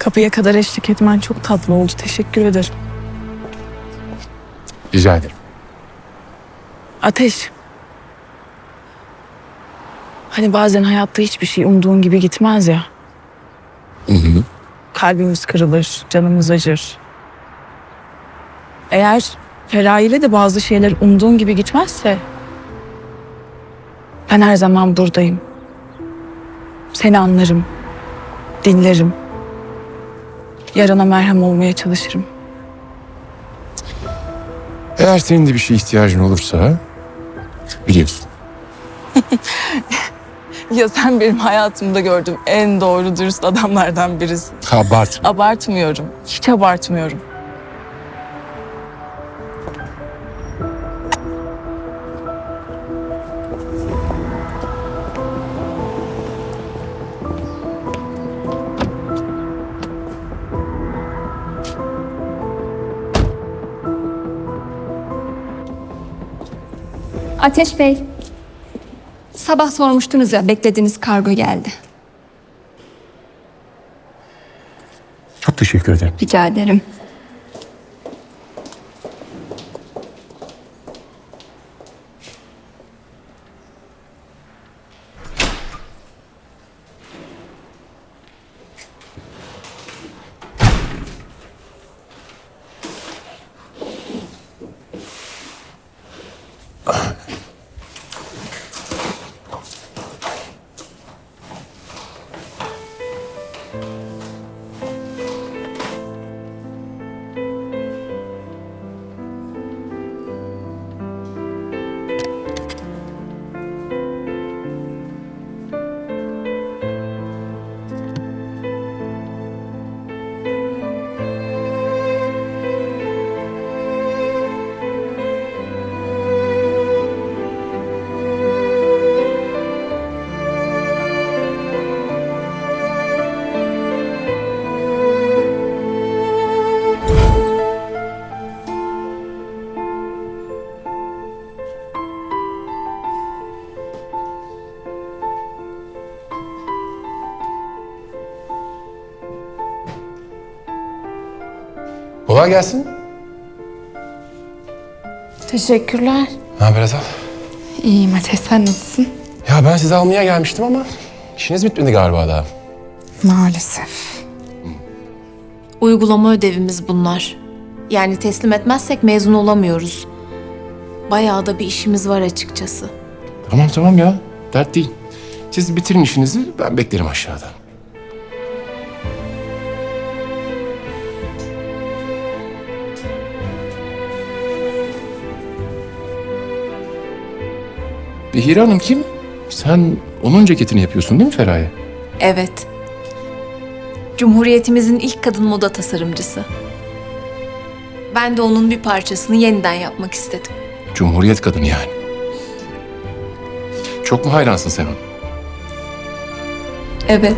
Kapıya kadar eşlik etmen çok tatlı oldu. Teşekkür ederim. Rica ederim. Ateş. Hani bazen hayatta hiçbir şey umduğun gibi gitmez ya. Hı hı. Kalbimiz kırılır, canımız acır. Eğer Feraye ile de bazı şeyler umduğun gibi gitmezse... Ben her zaman buradayım. Seni anlarım, dinlerim. Yarana merhem olmaya çalışırım. Eğer senin de bir şeye ihtiyacın olursa biliyorsun. Ya sen benim hayatımda gördüğüm en doğru dürüst adamlardan birisin. Abart. Abartmıyorum. Hiç abartmıyorum. Ateş Bey. Sabah sormuştunuz ya beklediğiniz kargo geldi. Çok teşekkür ederim. Rica ederim. Kolay gelsin. Teşekkürler. Ne haber Azal? İyiyim Ateş sen nasılsın? Ya ben sizi almaya gelmiştim ama işiniz bitmedi galiba daha. Maalesef. Uygulama ödevimiz bunlar. Yani teslim etmezsek mezun olamıyoruz. Bayağı da bir işimiz var açıkçası. Tamam tamam ya. Dert değil. Siz bitirin işinizi ben beklerim aşağıda. Behire Hanım kim? Sen onun ceketini yapıyorsun değil mi Feraye? Evet. Cumhuriyetimizin ilk kadın moda tasarımcısı. Ben de onun bir parçasını yeniden yapmak istedim. Cumhuriyet kadını yani. Çok mu hayransın sen ona? Evet.